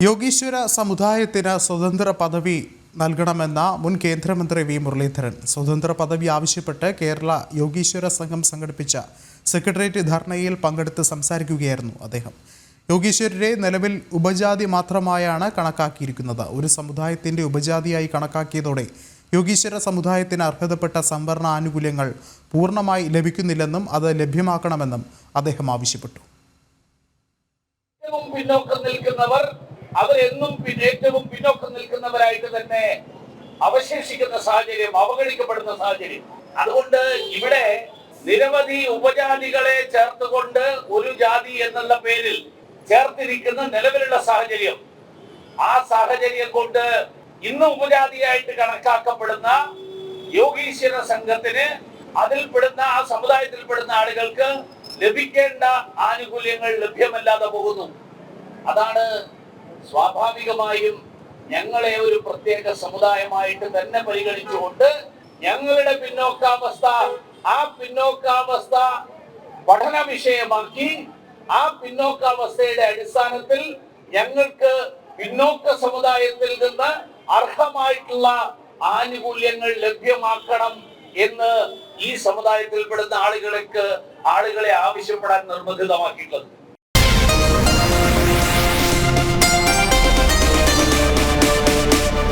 യോഗീശ്വര സമുദായത്തിന് സ്വതന്ത്ര പദവി നൽകണമെന്ന മുൻ കേന്ദ്രമന്ത്രി വി മുരളീധരൻ. സ്വതന്ത്ര പദവി ആവശ്യപ്പെട്ട് കേരള യോഗീശ്വര സംഘം സംഘടിപ്പിച്ച സെക്രട്ടേറിയറ്റ് ധർണയിൽ പങ്കെടുത്ത് സംസാരിക്കുകയായിരുന്നു അദ്ദേഹം. യോഗീശ്വരരെ നിലവിൽ ഉപജാതി മാത്രമായാണ് കണക്കാക്കിയിരിക്കുന്നത്. ഒരു സമുദായത്തിന്റെ ഉപജാതിയായി കണക്കാക്കിയതോടെ യോഗീശ്വര സമുദായത്തിന് അർഹതപ്പെട്ട സംവരണ ആനുകൂല്യങ്ങൾ പൂർണമായി ലഭിക്കുന്നില്ലെന്നും അത് ലഭ്യമാക്കണമെന്നും അദ്ദേഹം ആവശ്യപ്പെട്ടു. പിന്നോക്കം നിൽക്കുന്നവർ അവരെന്നും പിന്നെ ഏറ്റവും പിന്നോക്കം നിൽക്കുന്നവരായിട്ട് തന്നെ അവശേഷിക്കുന്ന സാഹചര്യം അവഗണിക്കപ്പെടുന്ന സാഹചര്യം. അതുകൊണ്ട് ഇവിടെ നിരവധി ഉപജാതികളെ ചേർത്തുകൊണ്ട് ഒരു ജാതി എന്നുള്ള പേരിൽ ചേർത്തിരിക്കുന്ന നിലവിലുള്ള സാഹചര്യം. ആ സാഹചര്യം കൊണ്ട് ഇന്ന് ഉപജാതിയായിട്ട് കണക്കാക്കപ്പെടുന്ന യോഗീശ്വര സംഘത്തിന് അതിൽപ്പെടുന്ന ആ സമുദായത്തിൽപ്പെടുന്ന ആളുകൾക്ക് ലഭിക്കേണ്ട ആനുകൂല്യങ്ങൾ ലഭ്യമല്ലാതെ പോകുന്നു. അതാണ് സ്വാഭാവികമായും ഞങ്ങളെ ഒരു പ്രത്യേക സമുദായമായിട്ട് തന്നെ പരിഗണിച്ചുകൊണ്ട് ഞങ്ങളുടെ പിന്നോക്കാവസ്ഥ ആ പിന്നോക്കാവസ്ഥ പഠന വിഷയമാക്കി ആ പിന്നോക്കാവസ്ഥയുടെ അടിസ്ഥാനത്തിൽ ഞങ്ങൾക്ക് പിന്നോക്ക സമുദായത്തിൽ നിന്ന് അർഹമായിട്ടുള്ള ആനുകൂല്യങ്ങൾ ലഭ്യമാക്കണം എന്ന് ഈ സമുദായത്തിൽപ്പെടുന്ന ആളുകൾക്ക് ആളുകളെ ആവശ്യപ്പെടാൻ നിർബന്ധിതമാക്കിയിട്ടുള്ളത്.